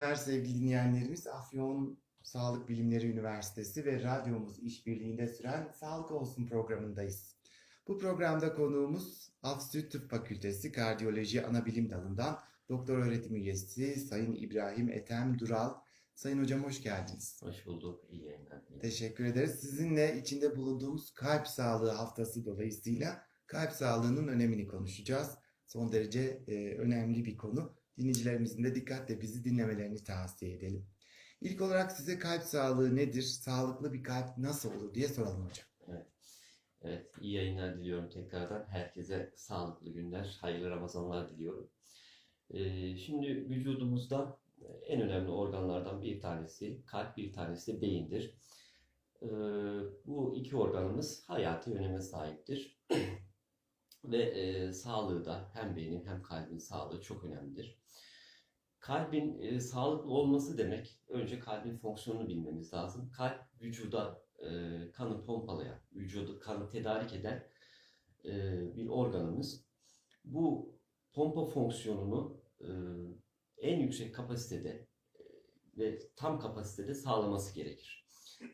günler sevgili dinleyenlerimiz. Afyon Sağlık Bilimleri Üniversitesi ve radyomuz işbirliğinde süren Sağlık Olsun programındayız. Bu programda konuğumuz Afsü Tıp Fakültesi Kardiyoloji Anabilim Dalı'ndan doktor öğretim üyesi Sayın İbrahim Ethem Dural. Sayın Hocam hoş geldiniz. Hoş bulduk. İyi yayınlar. Teşekkür ederiz. Sizinle içinde bulunduğumuz kalp sağlığı haftası dolayısıyla kalp sağlığının önemini konuşacağız. Son derece e, önemli bir konu. Dinleyicilerimizin de dikkatle bizi dinlemelerini tavsiye edelim. İlk olarak size kalp sağlığı nedir? Sağlıklı bir kalp nasıl olur diye soralım hocam. Evet, iyi yayınlar diliyorum tekrardan. Herkese sağlıklı günler, hayırlı Ramazanlar diliyorum. Ee, şimdi vücudumuzda en önemli organlardan bir tanesi kalp, bir tanesi de beyindir. Ee, bu iki organımız hayati öneme sahiptir. Ve e, sağlığı da hem beynin hem kalbin sağlığı çok önemlidir. Kalbin e, sağlıklı olması demek önce kalbin fonksiyonunu bilmemiz lazım. Kalp vücuda e, kanı pompalayan, vücudu kanı tedarik eden e, bir organımız. Bu pompa fonksiyonunu e, en yüksek kapasitede e, ve tam kapasitede sağlaması gerekir.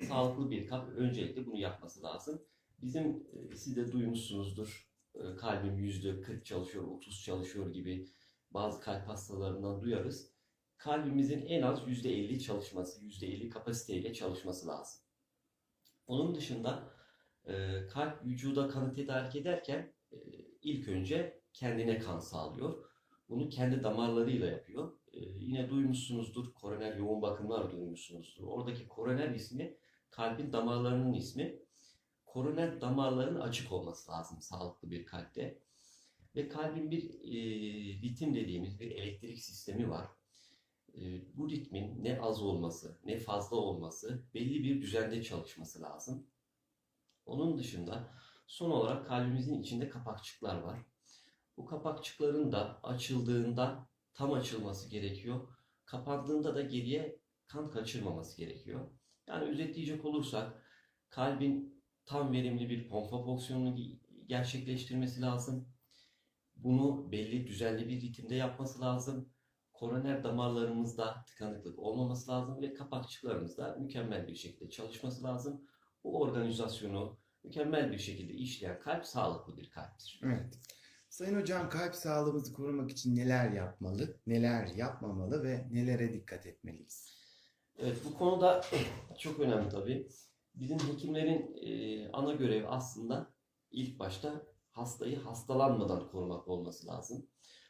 Sağlıklı bir kalp öncelikle bunu yapması lazım. Bizim e, siz de duymuşsunuzdur e, kalbim yüzde 40 çalışıyor, 30 çalışıyor gibi bazı kalp hastalarından duyarız. Kalbimizin en az yüzde 50 çalışması, yüzde 50 kapasiteyle çalışması lazım. Onun dışında e, kalp vücuda kanı tedarik ederken e, ilk önce kendine kan sağlıyor. Bunu kendi damarlarıyla yapıyor. E, yine duymuşsunuzdur, koroner yoğun bakımlar duymuşsunuzdur. Oradaki koroner ismi kalbin damarlarının ismi. Koroner damarların açık olması lazım sağlıklı bir kalpte. Ve kalbin bir e, ritim dediğimiz bir elektrik sistemi var. E, bu ritmin ne az olması ne fazla olması belli bir düzende çalışması lazım. Onun dışında son olarak kalbimizin içinde kapakçıklar var. Bu kapakçıkların da açıldığında tam açılması gerekiyor. Kapandığında da geriye kan kaçırmaması gerekiyor. Yani özetleyecek olursak kalbin tam verimli bir pompa fonksiyonunu gerçekleştirmesi lazım. Bunu belli düzenli bir ritimde yapması lazım. Koroner damarlarımızda tıkanıklık olmaması lazım ve kapakçıklarımızda mükemmel bir şekilde çalışması lazım. Bu organizasyonu mükemmel bir şekilde işleyen kalp sağlıklı bir kalptir. Evet. Sayın hocam kalp sağlığımızı korumak için neler yapmalı, neler yapmamalı ve nelere dikkat etmeliyiz? Evet bu konuda çok önemli tabii. Bizim hekimlerin e, ana görevi aslında ilk başta hastayı hastalanmadan korumak olması lazım.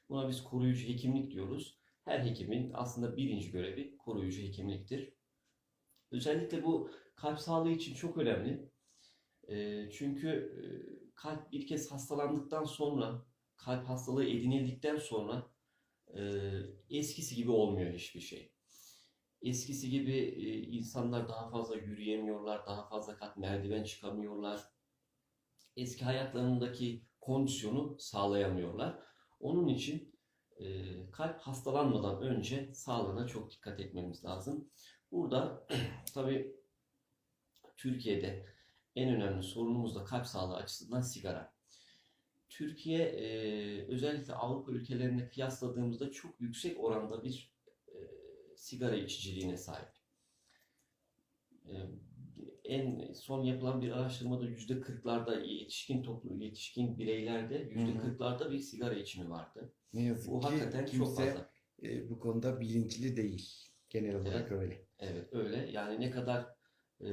Buna biz koruyucu hekimlik diyoruz. Her hekimin aslında birinci görevi koruyucu hekimliktir. Özellikle bu kalp sağlığı için çok önemli. E, çünkü e, kalp bir kez hastalandıktan sonra, kalp hastalığı edinildikten sonra e, eskisi gibi olmuyor hiçbir şey. Eskisi gibi e, insanlar daha fazla yürüyemiyorlar, daha fazla kat merdiven çıkamıyorlar. Eski hayatlarındaki kondisyonu sağlayamıyorlar. Onun için e, kalp hastalanmadan önce sağlığına çok dikkat etmemiz lazım. Burada tabii Türkiye'de en önemli sorunumuz da kalp sağlığı açısından sigara. Türkiye e, özellikle Avrupa ülkelerine kıyasladığımızda çok yüksek oranda bir e, sigara içiciliğine sahip. E, en son yapılan bir araştırmada yüzde kırklarda yetişkin toplum, yetişkin bireylerde yüzde kırklarda bir sigara içimi vardı. Ne yazık Bu ki hakikaten çok kimse fazla. e, bu konuda bilinçli değil. Genel olarak öyle. Evet öyle. Yani ne kadar e,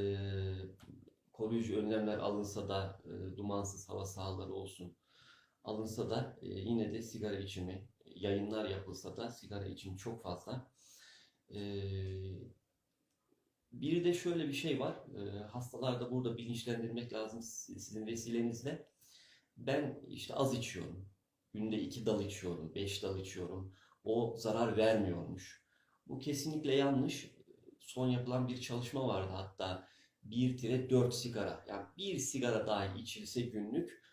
koruyucu önlemler alınsa da e, dumansız hava sahaları olsun alınsa da e, yine de sigara içimi yayınlar yapılsa da sigara içimi çok fazla. E, biri de şöyle bir şey var. E, hastalarda burada bilinçlendirmek lazım sizin vesilenizle. Ben işte az içiyorum. Günde iki dal içiyorum, beş dal içiyorum. O zarar vermiyormuş. Bu kesinlikle yanlış. Son yapılan bir çalışma vardı hatta 1-4 sigara. Yani bir sigara dahi içilse günlük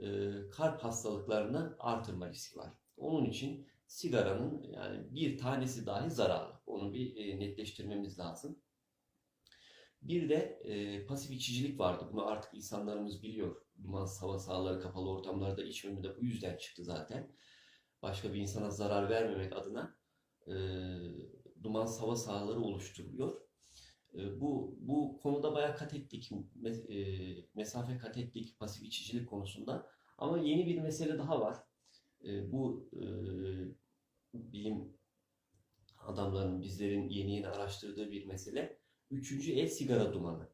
e, kalp hastalıklarını artırma riski var. Onun için sigaranın yani bir tanesi dahi zararlı. Onu bir e, netleştirmemiz lazım. Bir de e, pasif içicilik vardı. Bunu artık insanlarımız biliyor. Dumansız hava sahaları kapalı ortamlarda içmemi de bu yüzden çıktı zaten. Başka bir insana zarar vermemek adına e, dumansız hava sahaları oluşturuyor. E, bu bu konuda bayağı kat ettik, me- e, mesafe kat ettik pasif içicilik konusunda. Ama yeni bir mesele daha var. E, bu e, bilim adamların, bizlerin yeni yeni araştırdığı bir mesele. Üçüncü el sigara dumanı.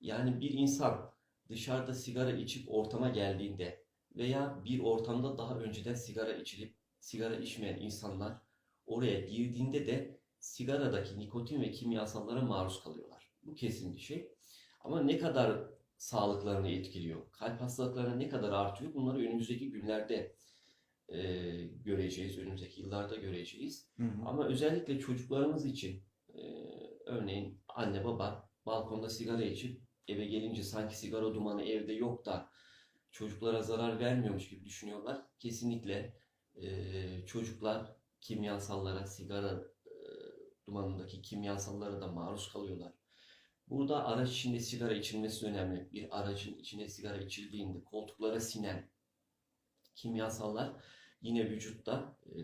Yani bir insan dışarıda sigara içip ortama geldiğinde veya bir ortamda daha önceden sigara içilip sigara içmeyen insanlar oraya girdiğinde de sigaradaki nikotin ve kimyasallara maruz kalıyorlar. Bu kesin bir şey. Ama ne kadar sağlıklarını etkiliyor, kalp hastalıklarına ne kadar artıyor bunları önümüzdeki günlerde e, göreceğiz, önümüzdeki yıllarda göreceğiz. Hı hı. Ama özellikle çocuklarımız için e, örneğin anne baba balkonda sigara içip eve gelince sanki sigara dumanı evde yok da çocuklara zarar vermiyormuş gibi düşünüyorlar. Kesinlikle e, çocuklar kimyasallara, sigara e, dumanındaki kimyasallara da maruz kalıyorlar. Burada araç içinde sigara içilmesi önemli. Bir aracın içine sigara içildiğinde koltuklara sinen kimyasallar yine vücutta e,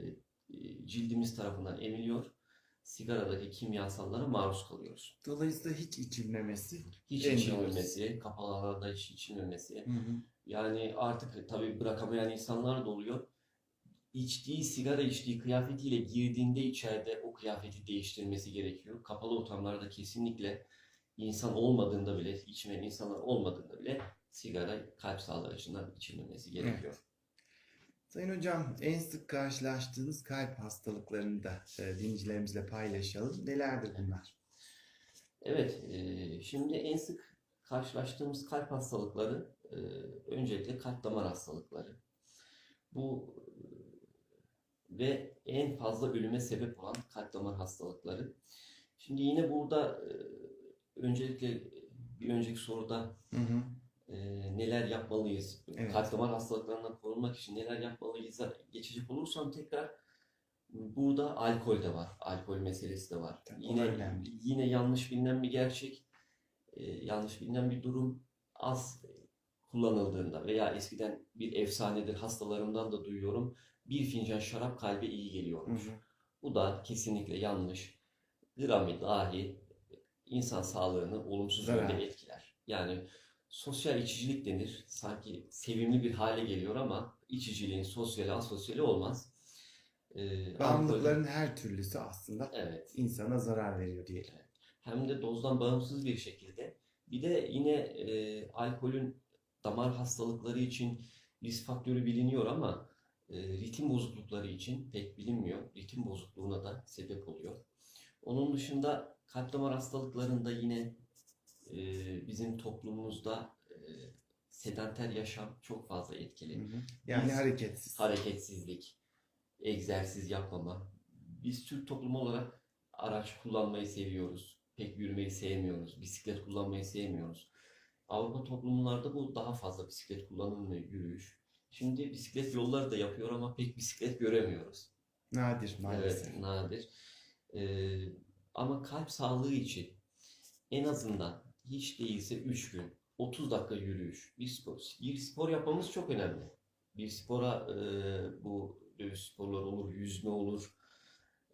cildimiz tarafından emiliyor. Sigaradaki kimyasallara maruz kalıyoruz. Dolayısıyla hiç içilmemesi. Hiç En içilmemesi, kapalı alanda hiç içilmemesi. Hı hı. Yani artık tabii bırakamayan insanlar da oluyor. İçtiği, sigara içtiği kıyafetiyle girdiğinde içeride o kıyafeti değiştirmesi gerekiyor. Kapalı ortamlarda kesinlikle insan olmadığında bile, içmeyen insanlar olmadığında bile sigara kalp sağlığı açısından içilmemesi gerekiyor. Sayın Hocam, en sık karşılaştığınız kalp hastalıklarını da e, dinleyicilerimizle paylaşalım. Nelerdir bunlar? Evet, e, şimdi en sık karşılaştığımız kalp hastalıkları e, öncelikle kalp damar hastalıkları. Bu e, ve en fazla ölüme sebep olan kalp damar hastalıkları. Şimdi yine burada e, öncelikle bir önceki soruda Hı hı. E, neler yapmalıyız? Evet. Kalp damar hastalıklarından korunmak için neler yapmalıyız? Geçecek olursam tekrar burada alkol de var. Alkol meselesi de var. Tabii, Yine önemli. yine yanlış bilinen bir gerçek, e, yanlış bilinen bir durum az kullanıldığında veya eskiden bir efsanedir hastalarımdan da duyuyorum. Bir fincan şarap kalbe iyi Hı geliyormuş. hı. Bu da kesinlikle yanlış. Gramı dahi insan sağlığını olumsuz yönde etkiler. Yani sosyal içicilik denir. Sanki sevimli bir hale geliyor ama içiciliğin sosyali asosyali olmaz. Ee, alkol- Bağımlılıkların her türlüsü aslında evet. insana zarar veriyor diyelim. Hem de dozdan bağımsız bir şekilde. Bir de yine e, alkolün damar hastalıkları için risk faktörü biliniyor ama e, ritim bozuklukları için pek bilinmiyor. Ritim bozukluğuna da sebep oluyor. Onun dışında kalp damar hastalıklarında yine e, bizim toplumumuzda e, sedanter yaşam çok fazla etkili. Hı hı. Yani Biz- hareketsiz. hareketsizlik, egzersiz yapmama. Biz Türk toplumu olarak araç kullanmayı seviyoruz. Pek yürümeyi sevmiyoruz. Bisiklet kullanmayı sevmiyoruz. Avrupa toplumlarda bu daha fazla bisiklet kullanımı, yürüyüş. Şimdi bisiklet yolları da yapıyor ama pek bisiklet göremiyoruz. Nadir maalesef. Evet, nadir. Ee, ama kalp sağlığı için en azından hiç değilse 3 gün 30 dakika yürüyüş, bir spor, bir spor yapmamız çok önemli. Bir spora e, bu dövüş sporları olur, yüzme olur,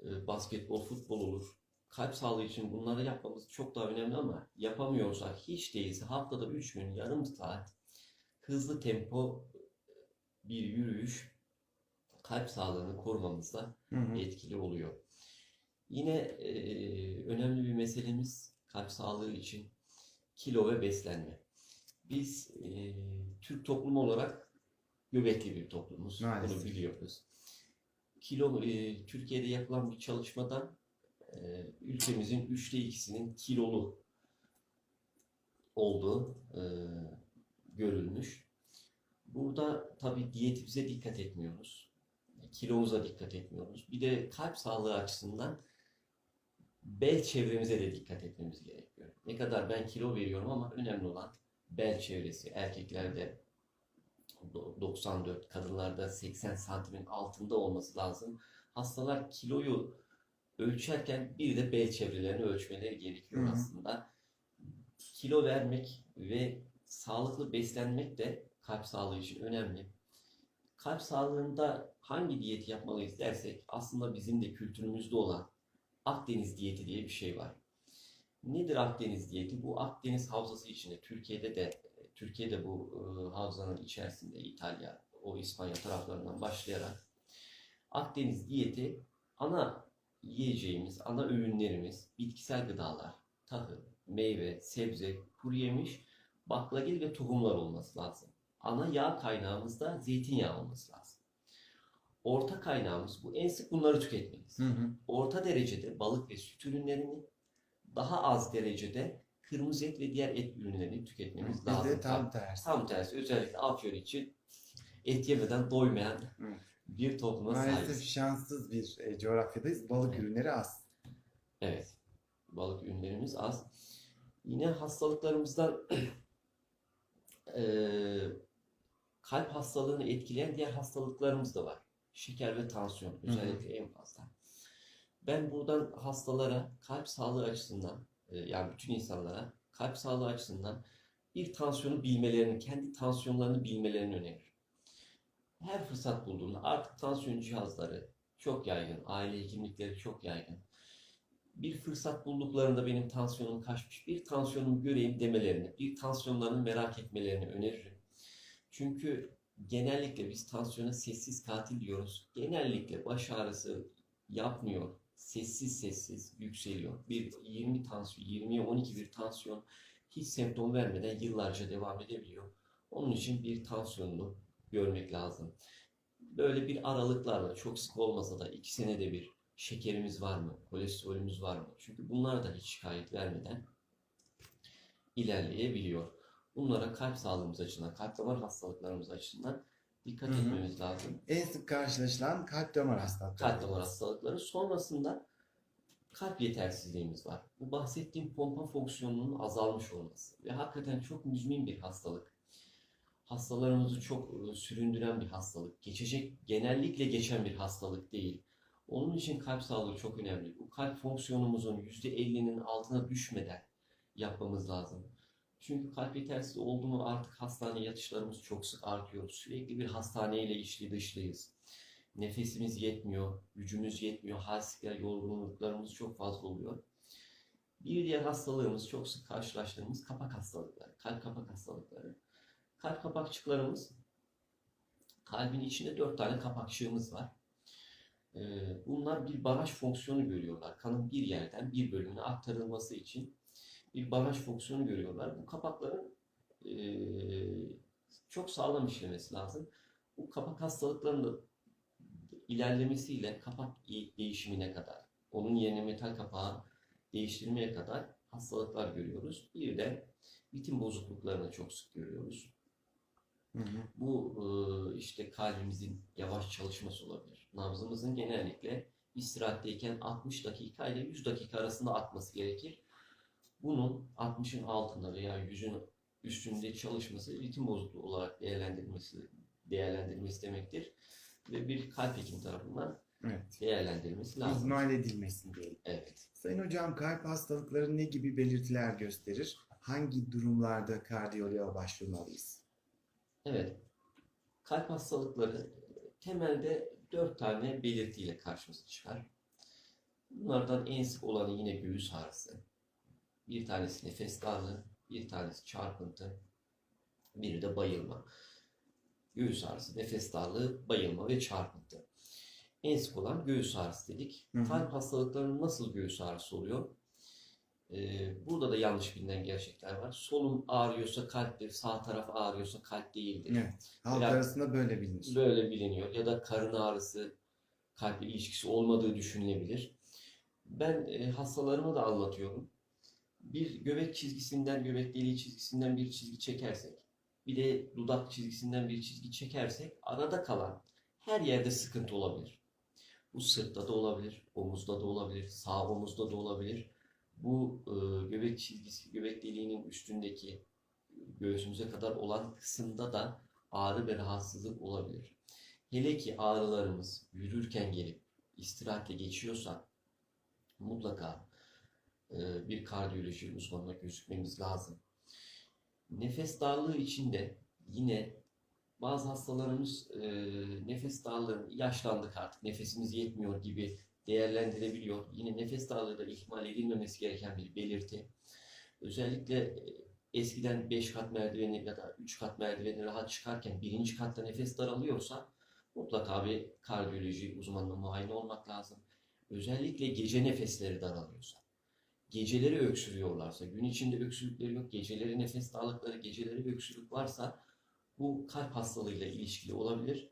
e, basketbol, futbol olur. Kalp sağlığı için bunları yapmamız çok daha önemli ama yapamıyorsak hiç değilse haftada 3 gün yarım saat hızlı tempo bir yürüyüş kalp sağlığını korumamızda Hı hı. etkili oluyor. Yine e, önemli bir meselemiz kalp sağlığı için kilo ve beslenme. Biz e, Türk toplumu olarak göbekli bir toplumuz. Maalesef. Bunu biliyoruz. Kilo e, Türkiye'de yapılan bir çalışmadan e, ülkemizin üçte ikisinin kilolu olduğu e, görülmüş. Burada tabii diyetimize dikkat etmiyoruz. Kilomuza dikkat etmiyoruz. Bir de kalp sağlığı açısından bel çevremize de dikkat etmemiz gerekiyor. Ne kadar ben kilo veriyorum ama önemli olan bel çevresi. Erkeklerde do- 94, kadınlarda 80 santimin altında olması lazım. Hastalar kiloyu ölçerken bir de bel çevrelerini ölçmeleri gerekiyor Hı hı. aslında. Kilo vermek ve sağlıklı beslenmek de kalp sağlığı için önemli. Kalp sağlığında hangi diyet yapmalıyız dersek aslında bizim de kültürümüzde olan Akdeniz diyeti diye bir şey var. Nedir Akdeniz diyeti? Bu Akdeniz havzası içinde Türkiye'de de Türkiye'de bu e, havzanın içerisinde İtalya, o İspanya taraflarından başlayarak Akdeniz diyeti ana yiyeceğimiz, ana öğünlerimiz bitkisel gıdalar, tahıl, meyve, sebze, kuru yemiş, baklagil ve tohumlar olması lazım. Ana yağ kaynağımız da zeytinyağı olması lazım. Orta kaynağımız bu. En sık bunları tüketmeliyiz. Hı hı. Orta derecede balık ve süt ürünlerini, daha az derecede kırmızı et ve diğer et ürünlerini tüketmemiz lazım. Bizde tam tersi. Tam tersi. Özellikle Afyon için et yemeden doymayan bir topluma Maalesef sahibiz. şanssız bir e, coğrafyadayız. Balık Evet. ürünleri az. Evet. Balık ürünlerimiz az. Yine hastalıklarımızdan eee, kalp hastalığını etkileyen diğer hastalıklarımız da var. Şeker ve tansiyon özellikle en fazla. Ben buradan hastalara kalp sağlığı açısından e, yani bütün insanlara kalp sağlığı açısından bir tansiyonu bilmelerini, kendi tansiyonlarını bilmelerini öneririm. Her fırsat bulduğunda artık tansiyon cihazları çok yaygın, aile hekimlikleri çok yaygın. Bir fırsat bulduklarında benim tansiyonum kaçmış, bir tansiyonumu göreyim demelerini, bir tansiyonlarını merak etmelerini öneririm. Çünkü genellikle biz tansiyona sessiz katil diyoruz. Genellikle baş ağrısı yapmıyor. Sessiz sessiz yükseliyor. Bir 20 tansiyon, 20'ye 12 bir tansiyon hiç semptom vermeden yıllarca devam edebiliyor. Onun için bir tansiyonunu görmek lazım. Böyle bir aralıklarla çok sık olmasa da iki senede bir şekerimiz var mı, kolesterolümüz var mı? Çünkü bunlar da hiç şikayet vermeden ilerleyebiliyor. Bunlara kalp sağlığımız açısından, kalp damar hastalıklarımız açısından dikkat Hı hı. etmemiz lazım. En sık karşılaşılan kalp damar hastalıkları. Kalp damar hastalıkları. Sonrasında kalp yetersizliğimiz var. Bu bahsettiğim pompa fonksiyonunun azalmış olması ve hakikaten çok müzmin bir hastalık. Hastalarımızı çok e, süründüren bir hastalık. Geçecek, genellikle geçen bir hastalık değil. Onun için kalp sağlığı çok önemli. Bu kalp fonksiyonumuzun %50'nin altına düşmeden yapmamız lazım. Çünkü kalp yetersizliği oldu mu artık hastane yatışlarımız çok sık artıyor. Sürekli bir hastaneyle içli dışlıyız. Nefesimiz yetmiyor, gücümüz yetmiyor, halsizlikler, yorgunluklarımız çok fazla oluyor. Bir diğer hastalığımız çok sık karşılaştığımız kapak hastalıkları, kalp kapak hastalıkları. Kalp kapakçıklarımız, kalbin içinde dört tane kapakçığımız var. Ee, Bunlar bir baraj fonksiyonu görüyorlar. Kanın bir yerden bir bölümüne aktarılması için bir baraj fonksiyonu görüyorlar. Bu kapakların eee, çok sağlam işlemesi lazım. Bu kapak hastalıklarının ilerlemesiyle kapak değişimine kadar, onun yerine metal kapağı değiştirmeye kadar hastalıklar görüyoruz. Bir de ritim bozukluklarını çok sık görüyoruz. Hı hı. Bu e, işte kalbimizin yavaş çalışması olabilir. Nabzımızın genellikle istirahatteyken 60 dakika ile 100 dakika arasında atması gerekir. Bunun 60'ın altında veya 100'ün üstünde çalışması ritim bozukluğu olarak değerlendirilmesi değerlendirilmesi demektir. Ve bir kalp hekimi tarafından Evet. değerlendirilmesi lazım. İhmal edilmesin diyelim. Evet. Sayın hocam kalp hastalıkları ne gibi belirtiler gösterir? Hangi durumlarda kardiyoloğa başvurmalıyız? Evet. Kalp hastalıkları temelde dört tane belirtiyle karşımıza çıkar. Bunlardan en sık olanı yine göğüs ağrısı. Bir tanesi nefes darlığı, bir tanesi çarpıntı, biri de bayılma. Göğüs ağrısı, nefes darlığı, bayılma ve çarpıntı. En sık olan göğüs ağrısı dedik. Hı hı. Kalp hastalıklarının nasıl göğüs ağrısı oluyor? Ee, burada da yanlış bilinen gerçekler var. Solun ağrıyorsa kalptir, sağ taraf ağrıyorsa kalp değildir. Evet. Halk Veya- arasında böyle bilinir. Böyle biliniyor. Ya da karın ağrısı kalple ilişkisi olmadığı düşünülebilir. Ben e, hastalarıma da anlatıyorum. Bir göbek çizgisinden, göbek deliği çizgisinden bir çizgi çekersek, bir de dudak çizgisinden bir çizgi çekersek arada kalan her yerde sıkıntı olabilir. Bu sırtta da olabilir, omuzda da olabilir, sağ omuzda da olabilir. Bu e, göbek çizgisi, göbek deliğinin üstündeki göğsümüze kadar olan kısımda da ağrı ve rahatsızlık olabilir. Hele ki ağrılarımız yürürken gelip istirahatle geçiyorsa mutlaka e, bir kardiyoloji uzmanına gözükmemiz lazım. Nefes darlığı için de yine bazı hastalarımız e, nefes darlığı yaşlandık artık nefesimiz yetmiyor gibi değerlendirebiliyor. Yine nefes darlığı da ihmal edilmemesi gereken bir belirti. Özellikle e, eskiden 5 kat merdiveni ya da 3 kat merdiveni rahat çıkarken birinci katta nefes daralıyorsa mutlaka bir kardiyoloji uzmanına muayene olmak lazım. Özellikle gece nefesleri daralıyorsa, geceleri öksürüyorlarsa, gün içinde öksürükleri yok, geceleri nefes darlıkları, geceleri öksürük varsa bu kalp hastalığıyla ilişkili olabilir.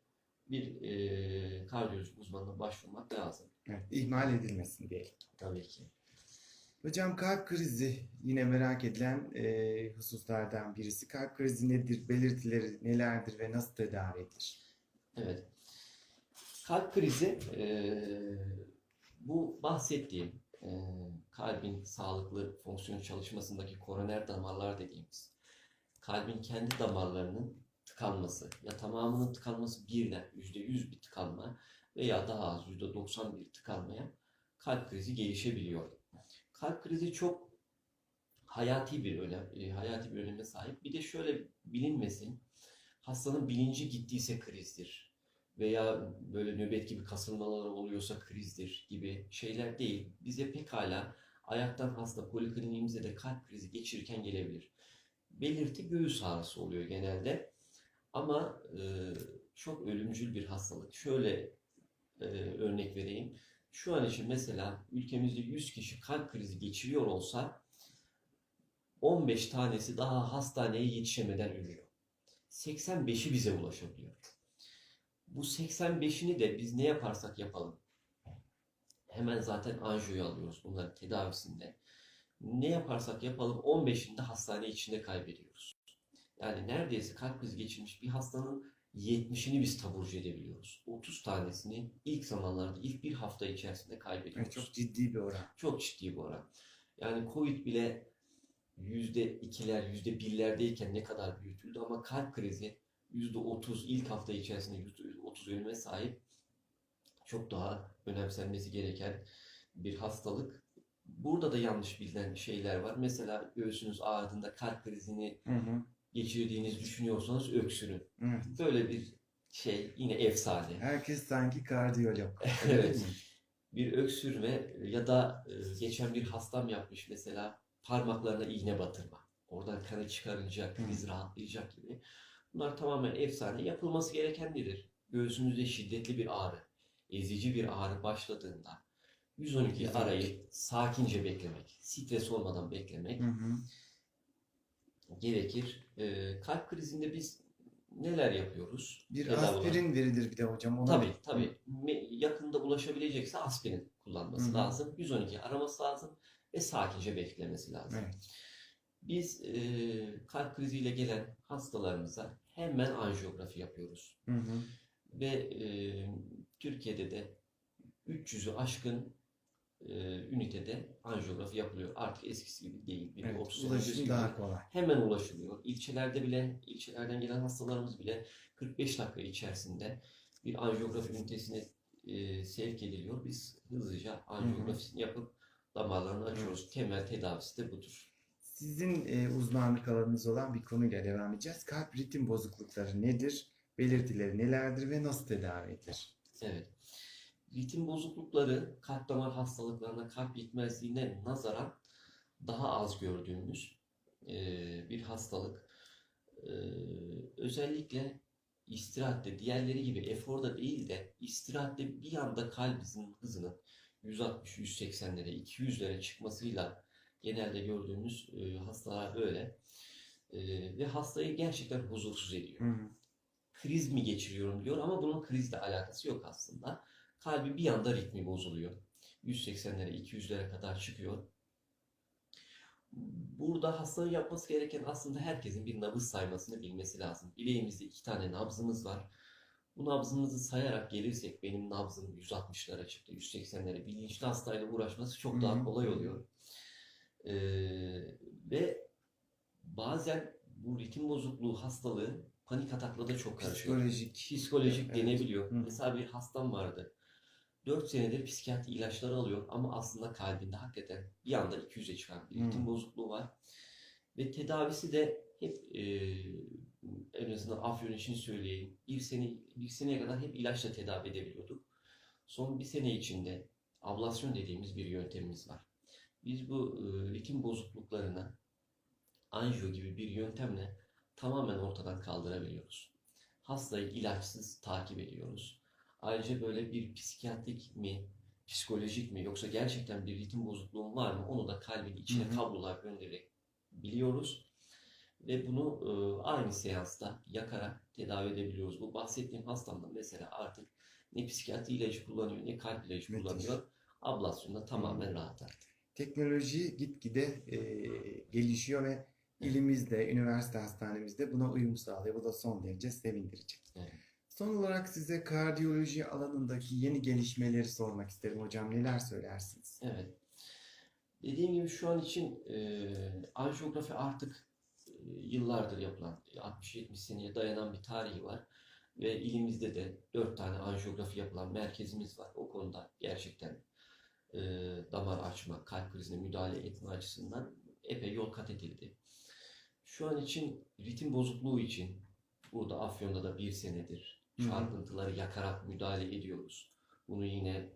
Bir e, kardiyoloji uzmanına başvurmak lazım. Evet, ihmal edilmesin diye. Tabii ki. Hocam kalp krizi yine merak edilen e, hususlardan birisi. Kalp krizi nedir, belirtileri nelerdir ve nasıl tedavi edilir? Evet. Kalp krizi eee, bu bahsettiğim eee, kalbin sağlıklı fonksiyon çalışmasındaki koroner damarlar dediğimiz kalbin kendi damarlarının tıkanması ya tamamının tıkanması birden yüzde yüz bir tıkanma veya daha az yüzde doksan bir tıkanmaya kalp krizi gelişebiliyor. Kalp krizi çok hayati bir önem, e, hayati bir öneme sahip. Bir de şöyle bilinmesin, hastanın bilinci gittiyse krizdir veya böyle nöbet gibi kasılmalar oluyorsa krizdir gibi şeyler değil. Bize pekala ayaktan hasta polikliniğimize de kalp krizi geçirirken gelebilir. Belirti göğüs ağrısı oluyor genelde. Ama e, çok ölümcül bir hastalık. Şöyle e, örnek vereyim. Şu an için mesela ülkemizde 100 kişi kalp krizi geçiriyor olsa 15 tanesi daha hastaneye yetişemeden ölüyor. 85'i bize ulaşabiliyor. Bu 85'ini de biz ne yaparsak yapalım. Hemen zaten anjiyoyu alıyoruz bunların tedavisinde. Ne yaparsak yapalım 15'ini de hastane içinde kaybediyoruz. Yani neredeyse kalp krizi geçirmiş bir hastanın 70'ini biz taburcu edebiliyoruz. 30 tanesini ilk zamanlarda, ilk bir hafta içerisinde kaybediyoruz. Evet, çok ciddi bir oran. Çok ciddi bu oran. Yani Covid bile yüzde ikiler, yüzde birlerdeyken ne kadar büyütüldü ama kalp krizi yüzde otuz ilk hafta içerisinde yüzde otuz ölüme sahip çok daha önemsenmesi gereken bir hastalık. Burada da yanlış bilinen şeyler var. Mesela göğsünüz ağrıdığında kalp krizini Hı hı. geçirdiğinizi düşünüyorsanız öksürün. Evet. Böyle bir şey yine efsane. Herkes sanki kardiyolog. Evet. bir öksürme ya da e, geçen bir hastam yapmış mesela parmaklarına iğne batırma. Oradan kanı çıkarınca kriz rahatlayacak gibi. Bunlar tamamen efsane. Yapılması gereken nedir? Göğsünüzde şiddetli bir ağrı, ezici bir ağrı başladığında 112 112. arayıp sakince beklemek, stres olmadan beklemek Hı hı. gerekir. E, kalp krizinde biz neler yapıyoruz? Bir Tedavi olarak? aspirin verilir bir de hocam. Ona Tabii tabii. Yakında ulaşabilecekse aspirin kullanması Hı hı. lazım. 112 araması lazım ve sakince beklemesi lazım. Evet. Biz e, kalp kriziyle gelen hastalarımıza hemen anjiyografi yapıyoruz. Hı hı. Ve e, Türkiye'de de 300'ü aşkın e, ünitede anjiyografi yapılıyor. Artık eskisi gibi değil. Bir Evet, 30 sene ulaşım daha gibi kolay. hemen ulaşılıyor. İlçelerde bile, ilçelerden gelen hastalarımız bile 45 dakika içerisinde bir anjiyografi ünitesine e, sevk ediliyor. Biz hızlıca anjiyografisini yapıp damarlarını açıyoruz. Temel tedavisi de budur. Sizin e, uzmanlık alanınız olan bir konuyla devam edeceğiz. Kalp ritim bozuklukları nedir? Belirtileri nelerdir ve nasıl tedavi edilir? Evet. Ritim bozuklukları kalp damar hastalıklarına, kalp yetmezliğine nazaran daha az gördüğümüz e, bir hastalık. E, özellikle istirahatte diğerleri gibi eforda değil de istirahatte bir anda kalbimizin hızının 160-180'lere, 200'lere çıkmasıyla genelde gördüğümüz e, hastalar böyle. E, ve hastayı gerçekten huzursuz ediyor Hı hı. Kriz mi geçiriyorum diyor ama bunun krizle alakası yok aslında. Kalbi bir anda ritmi bozuluyor. 180'lere, 200'lere kadar çıkıyor. Burada hastanın yapması gereken aslında herkesin bir nabız saymasını bilmesi lazım. Bileğimizde iki tane nabzımız var. Bu nabzımızı sayarak gelirsek benim nabzım 160'lara çıktı, 180'lere. Bilinçli hastayla uğraşması çok daha kolay oluyor. Ee, ve bazen bu ritim bozukluğu hastalığı panik atakla da çok karışıyor. Psikolojik. Psikolojik Evet. denebiliyor. Hı. Mesela bir hastam vardı. 4 senedir psikiyatri ilaçları alıyor ama aslında kalbinde hakikaten bir anda 200'e çıkan bir ritim bozukluğu var. Ve tedavisi de hep e, en azından Afyon için söyleyeyim. Bir sene, bir seneye kadar hep ilaçla tedavi edebiliyorduk. Son bir sene içinde ablasyon dediğimiz bir yöntemimiz var. Biz bu e, ritim bozukluklarını anjiyo gibi bir yöntemle tamamen ortadan kaldırabiliyoruz. Hastayı ilaçsız takip ediyoruz. Ayrıca böyle bir psikiyatrik mi, psikolojik mi yoksa gerçekten bir ritim bozukluğun var mı onu da kalbin içine Hı hı. kablolar göndererek biliyoruz. Ve bunu e, aynı seansta yakarak tedavi edebiliyoruz. Bu bahsettiğim hastamda mesela artık ne psikiyatri ilacı kullanıyor ne kalp ilacı Müthiş. kullanıyor. Ablasyonda tamamen rahat artık. Teknoloji gitgide e, gelişiyor ve ilimizde, üniversite hastanemizde buna uyum sağlıyor. Bu da son derece sevindirici. Evet. Son olarak size kardiyoloji alanındaki yeni gelişmeleri sormak isterim hocam. Neler söylersiniz? Evet. Dediğim gibi şu an için e, anjiyografi artık e, yıllardır yapılan, 60-70 seneye dayanan bir tarihi var. Ve ilimizde de 4 tane anjiyografi yapılan merkezimiz var. O konuda gerçekten e, damar açma, kalp krizine müdahale etme açısından epey yol kat edildi. Şu an için ritim bozukluğu için burada Afyon'da da bir senedir çarpıntıları yakarak müdahale ediyoruz. Bunu yine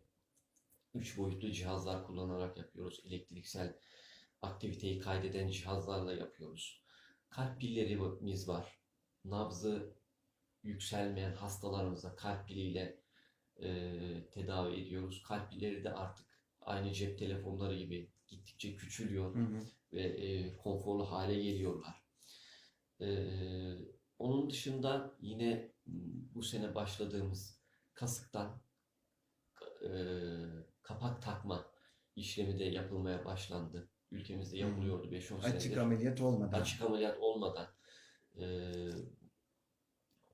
üç boyutlu cihazlar kullanarak yapıyoruz. Elektriksel aktiviteyi kaydeden cihazlarla yapıyoruz. Kalp pillerimiz var. Nabzı yükselmeyen hastalarımıza kalp piliyle e, tedavi ediyoruz. Kalp pilleri de artık aynı cep telefonları gibi gittikçe küçülüyor Hı hı. ve e, konforlu hale geliyorlar. E, onun dışında yine bu sene başladığımız kasıktan e, kapak takma işlemi de yapılmaya başlandı. Ülkemizde yapılıyordu 5-10 Açık senedir. ameliyat olmadan. Açık ameliyat olmadan e,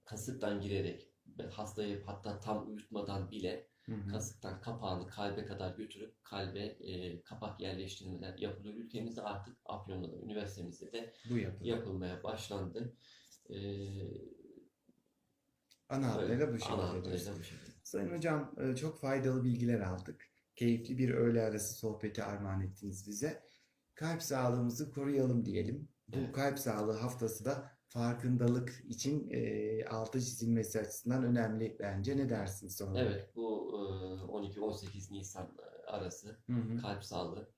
kasıktan girerek hastayı hatta tam uyutmadan bile Hı hı. kasıktan kapağını kalbe kadar götürüp kalbe e, kapak yerleştirmeler yapılıyor. Ülkemizde artık Afyon'da da üniversitemizde de Bu yapılmaya başlandı. E, Ana bu şekilde hatlarıyla bu şekilde. Sayın hocam e, çok faydalı bilgiler aldık. Keyifli bir öğle arası sohbeti armağan ettiniz bize. Kalp sağlığımızı koruyalım diyelim. Bu Evet. kalp sağlığı haftası da farkındalık için e, altı çizilmesi açısından önemli bence. Ne dersiniz sonra? Evet bu e, 12-18 Nisan arası Hı hı. kalp sağlığı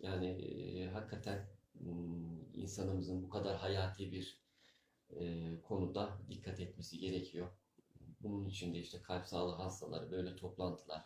yani e, hakikaten insanımızın bu kadar hayati bir e, konuda dikkat etmesi gerekiyor. Bunun için de işte kalp sağlığı hastaları böyle toplantılar,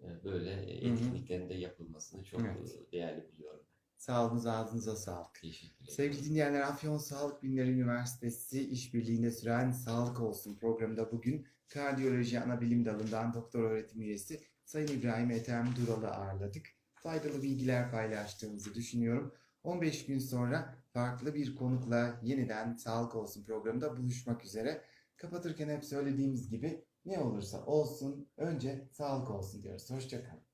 e, böyle Hı hı. etkinliklerin de yapılmasını çok Evet. e, değerli buluyorum. Sağlığınız ağzınıza sağlık. Sevgili dinleyenler, Afyon Sağlık Bilimleri Üniversitesi işbirliğinde süren Sağlık Olsun programında bugün Kardiyoloji Anabilim Dalı'ndan doktor öğretim üyesi Sayın İbrahim Ethem Dural'ı ağırladık. Faydalı bilgiler paylaştığımızı düşünüyorum. 15 gün sonra farklı bir konukla yeniden Sağlık Olsun programında buluşmak üzere. Kapatırken hep söylediğimiz gibi ne olursa olsun önce sağlık olsun diyoruz. Hoşçakalın.